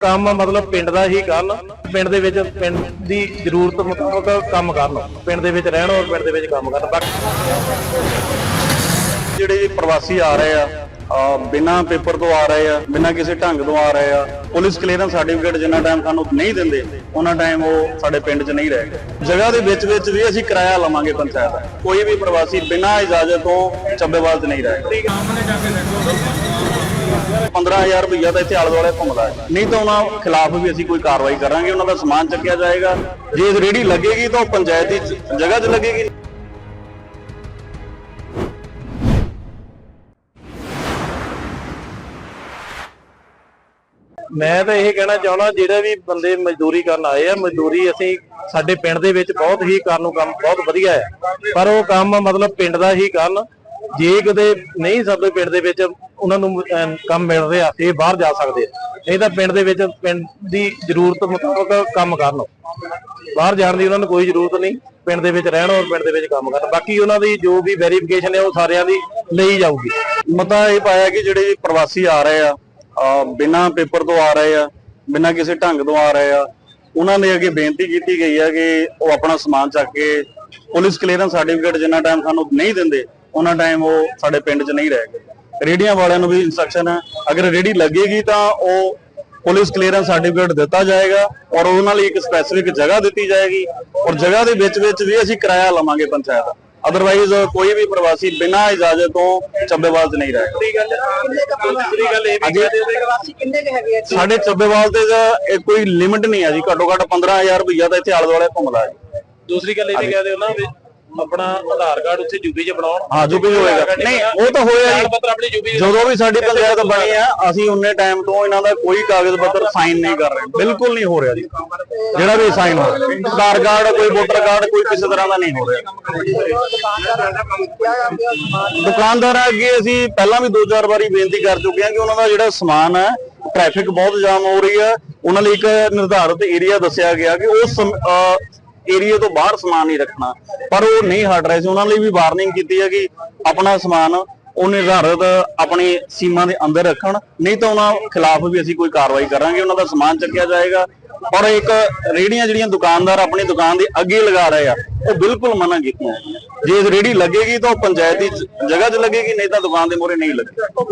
ਕੰਮ ਮਤਲਬ ਪਿੰਡ ਦਾ ਹੀ ਕਰਨ, ਪਿੰਡ ਦੇ ਵਿੱਚ ਪਿੰਡ ਦੀ ਜ਼ਰੂਰਤ ਮੁਤਾਬਕ ਕੰਮ ਕਰਨ, ਪਿੰਡ ਦੇ ਵਿੱਚ ਰਹਿਣ ਔਰ ਪਿੰਡ ਦੇ ਵਿੱਚ ਕੰਮ ਕਰਨ। ਬਾਕੀ ਜਿਹੜੇ ਪ੍ਰਵਾਸੀ ਆ ਰਹੇ ਆ ਬਿਨਾਂ ਪੇਪਰ ਤੋਂ ਆ ਰਹੇ ਆ, ਬਿਨਾਂ ਕਿਸੇ ਢੰਗ ਤੋਂ ਆ ਰਹੇ ਆ। ਪੁਲਿਸ ਕਲੀਅਰੈਂਸ ਸਰਟੀਫਿਕੇਟ ਜਿੰਨਾ ਟਾਈਮ ਸਾਨੂੰ ਨਹੀਂ ਦਿੰਦੇ, ਉਹਨਾਂ ਟਾਈਮ ਉਹ ਸਾਡੇ ਪਿੰਡ 'ਚ ਨਹੀਂ ਰਹੇ ਜਗ੍ਹਾ ਦੇ ਵਿੱਚ ਵਿੱਚ ਵੀ ਅਸੀਂ ਕਿਰਾਇਆ ਲਵਾਂਗੇ ਪੰਚਾਇਤ ਦਾ। ਕੋਈ ਵੀ ਪ੍ਰਵਾਸੀ ਬਿਨਾਂ ਇਜਾਜ਼ਤ ਤੋਂ ਚੱਬੇਵਾਲ 'ਚ ਨਹੀਂ ਰਹੇ 15000 ਰੁਪਈਆ ਤਾਂ ਇੱਥੇ ਆਲੇ ਦੁਆਲੇ ਘੁੰਮਦਾ ਹੈ। ਨਹੀਂ ਤਾਂ ਉਹਨਾਂ ਖਿਲਾਫ ਵੀ ਅਸੀਂ ਕੋਈ ਕਾਰਵਾਈ ਕਰਾਂਗੇ, ਉਹਨਾਂ ਦਾ ਸਮਾਨ ਚੱਕਿਆ ਜਾਏਗਾ। ਜੇ ਰੇੜੀ ਲੱਗੇਗੀ ਤਾਂ ਉਹ ਪੰਚਾਇਤ ਦੀ ਜਗ੍ਹਾ 'ਚ ਲੱਗੇਗੀ। ਮੈਂ ਤਾਂ ਇਹ ਕਹਿਣਾ ਚਾਹੁੰਦਾ, ਜਿਹੜੇ ਵੀ ਬੰਦੇ ਮਜ਼ਦੂਰੀ ਕਰਨ ਆਏ ਆ, ਮਜ਼ਦੂਰੀ ਅਸੀਂ ਸਾਡੇ ਪਿੰਡ ਦੇ ਵਿੱਚ ਬਹੁਤ ਹੀ ਕਰਨ ਨੂੰ ਕੰਮ ਬਹੁਤ ਵਧੀਆ ਹੈ। ਪਰ ਉਹ ਕੰਮ ਮਤਲਬ ਪਿੰਡ ਦਾ ਹੀ ਕਰਨ। ਜੇ ਕਦੇ ਨਹੀਂ ਸਾਡੇ ਪਿੰਡ ਦੇ ਵਿੱਚ ਉਹਨਾਂ ਨੂੰ ਕੰਮ ਮਿਲ ਰਿਹਾ ਤੇ ਬਾਹਰ ਜਾ ਸਕਦੇ ਆ। ਨਹੀਂ ਤਾਂ ਪਿੰਡ ਦੇ ਵਿੱਚ ਪਿੰਡ ਦੀ ਜ਼ਰੂਰਤ ਮੁਤਾਬਕ ਕੰਮ ਕਰਨ। ਬਾਹਰ ਜਾਣ ਦੀ ਉਹਨਾਂ ਨੂੰ ਕੋਈ ਜ਼ਰੂਰਤ ਨਹੀਂ, ਪਿੰਡ ਦੇ ਵਿੱਚ ਰਹਿਣ ਔਰ ਪਿੰਡ ਦੇ ਵਿੱਚ ਕੰਮ ਕਰਨ। ਬਾਕੀ ਉਹਨਾਂ ਦੀ ਜੋ ਵੀ ਵੈਰੀਫਿਕੇਸ਼ਨ ਹੈ ਉਹ ਸਾਰਿਆਂ ਦੀ ਲਈ ਜਾਊਗੀ। ਮਤਾ ਇਹ ਪਾਇਆ ਕਿ ਜਿਹੜੇ ਪ੍ਰਵਾਸੀ ਆ ਰਹੇ ਆ ਬਿਨਾਂ ਪੇਪਰ ਤੋਂ ਆ ਰਹੇ ਆ, ਬਿਨਾਂ ਕਿਸੇ ਢੰਗ ਤੋਂ ਆ ਰਹੇ ਆ, ਉਹਨਾਂ ਦੇ ਅੱਗੇ ਬੇਨਤੀ ਕੀਤੀ ਗਈ ਹੈ ਕਿ ਉਹ ਆਪਣਾ ਸਮਾਨ ਚੱਕ ਕੇ ਪੁਲਿਸ ਕਲੀਅਰੈਂਸ ਸਰਟੀਫਿਕੇਟ ਜਿੰਨਾ ਟਾਈਮ ਸਾਨੂੰ ਨਹੀਂ ਦਿੰਦੇ, ਉਹਨਾਂ ਟਾਈਮ ਉਹ ਸਾਡੇ ਪਿੰਡ 'ਚ ਨਹੀਂ ਰਹੇਗੇ ਰੇੜੀਆਂ ਵਾਲਿਆਂ ਨੂੰ ਵੀ ਇਨਸਟਰਕਸ਼ਨ ਹੈ ਅਗਰ ਰੇੜੀ ਲੱਗੇਗੀ ਤਾਂ ਉਹ ਪੁਲਿਸ ਕਲੀਅਰੈਂਸ ਸਰਟੀਫਿਕੇਟ ਦਿੱਤਾ ਜਾਏਗਾ ਔਰ ਉਹਨਾਂ ਲਈ ਇੱਕ ਸਪੈਸੀਫਿਕ ਜਗ੍ਹਾ ਦਿੱਤੀ ਜਾਏਗੀ ਔਰ ਜਗ੍ਹਾ ਦੇ ਵਿੱਚ ਵਿੱਚ ਵੀ ਅਸੀਂ ਕਿਰਾਇਆ ਲਵਾਂਗੇ ਪੰਚਾਇਤ ਦਾ। ਅਦਰਵਾਈਜ਼ ਕੋਈ ਵੀ ਪ੍ਰਵਾਸੀ ਬਿਨਾਂ ਇਜਾਜ਼ਤ ਤੋਂ ਚੱਬੇਵਾਲ 'ਚ ਨਹੀਂ ਰਹੇਗਾ। ਦੂਸਰੀ ਗੱਲ ਦੂਸਰੀ ਗੱਲ ਇਹ ਵੀ ਕਹਿ ਦਿਓ ਪ੍ਰਵਾਸੀ ਕਿੰਨੇ ਕੁ ਹੈਗੇ ਆ ਇੱਥੇ? ਸਾਡੇ ਚੱਬੇਵਾਲ ਤੇ ਇਹ ਕੋਈ ਲਿਮਿਟ ਨਹੀਂ ਹੈ ਜੀ। ਘੱਟੋ ਘੱਟ 15000 ਰੁਪਈਆ ਤਾਂ ਇੱਥੇ ਆਲੇ ਦੁਆਲੇ ਘੁੰਮਦਾ ਹੈ ਦੂਸਰੀ ਗੱਲ ਇਹ ਵੀ ਕਹਿ ਦਿਓ ਨਾ ਵੀ ਆਪਣਾ ਆਧਾਰ ਕਾਰਡ ਉੱਥੇ ਯੂਪੀ 'ਚ ਬਣਾਉਣ। ਹਾਂ ਜੋ ਵੀ ਹੋਏਗਾ। ਨਹੀਂ ਉਹ ਤਾਂ ਹੋਇਆ ਕਾਗਜ਼ ਜੀ ਪੱਤਰ ਆਪਣੀ ਯੂਪੀ ਜਦੋਂ ਵੀ ਸਾਡੀ ਪੰਚਾਇਤ ਬਣੀ ਆ ਅਸੀਂ ਉਹਨੇ ਟਾਈਮ ਤੋਂ ਇਹਨਾਂ ਦਾ ਕੋਈ ਕਾਗਜ਼ ਪੱਤਰ ਸਾਈਨ ਨਹੀਂ ਕਰ ਰਹੇ। ਬਿਲਕੁਲ ਨਹੀਂ ਹੋ ਰਿਹਾ ਜੀ। ਜਿਹੜਾ ਵੀ ਸਾਈਨ ਹੋ ਰਿਹਾ ਆਧਾਰ ਕਾਰਡ ਕੋਈ ਵੋਟਰ ਕਾਰਡ ਕੋਈ ਕਿਸੇ ਤਰ੍ਹਾਂ ਦਾ ਨਹੀਂ ਹੋ ਰਿਹਾ। ਦੁਕਾਨਦਾਰਾਂ ਅੱਗੇ ਅਸੀਂ ਪਹਿਲਾਂ ਵੀ ਦੋ ਚਾਰ ਵਾਰੀ ਬੇਨਤੀ ਕਰ ਚੁੱਕੇ ਹਾਂ ਕਿ ਉਹਨਾਂ ਦਾ ਜਿਹੜਾ ਸਮਾਨ ਹੈ ਟ੍ਰੈਫਿਕ ਬਹੁਤ ਜਾਮ ਹੋ ਰਹੀ ਹੈ। ਉਹਨਾਂ ਲਈ ਇੱਕ ਨਿਰਧਾਰਿਤ ਏਰੀਆ ਦੱਸਿਆ ਗਿਆ ਕਿ ਉਸ ਏਰੀਆ ਤੋਂ ਬਾਹਰ ਸਮਾਨ ਨਹੀਂ ਰੱਖਣਾ। ਪਰ ਉਹ ਨਹੀਂ ਹਟ ਰਹੇ ਸੀ। ਉਹਨਾਂ ਲਈ ਵੀ ਵਾਰਨਿੰਗ ਕੀਤੀ ਹੈ ਕਿ ਆਪਣਾ ਸਮਾਨ ਉਹ ਨਿਰਧਾਰਿਤ ਆਪਣੀ ਸੀਮਾ ਦੇ ਅੰਦਰ ਰੱਖਣ, ਨਹੀਂ ਤਾਂ ਉਹਨਾਂ ਖਿਲਾਫ ਵੀ ਅਸੀਂ ਕੋਈ ਕਾਰਵਾਈ ਕਰਾਂਗੇ, ਉਹਨਾਂ ਦਾ ਸਮਾਨ ਚੱਕਿਆ ਜਾਏਗਾ। ਔਰ ਇੱਕ ਰੇੜੀਆਂ ਜਿਹੜੀਆਂ ਦੁਕਾਨਦਾਰ ਆਪਣੀ ਦੁਕਾਨ ਦੇ ਅੱਗੇ ਲਗਾ ਰਹੇ ਆ, ਉਹ ਬਿਲਕੁਲ ਮਨਾ ਕੀਤੀਆਂ ਜੇ ਰੇੜੀ ਲੱਗੇਗੀ ਤਾਂ ਉਹ ਪੰਚਾਇਤੀ ਜਗ੍ਹਾ 'ਚ ਲੱਗੇਗੀ, ਨਹੀਂ ਤਾਂ ਦੁਕਾਨ ਦੇ ਮੂਹਰੇ ਨਹੀਂ ਲੱਗੇਗੀ।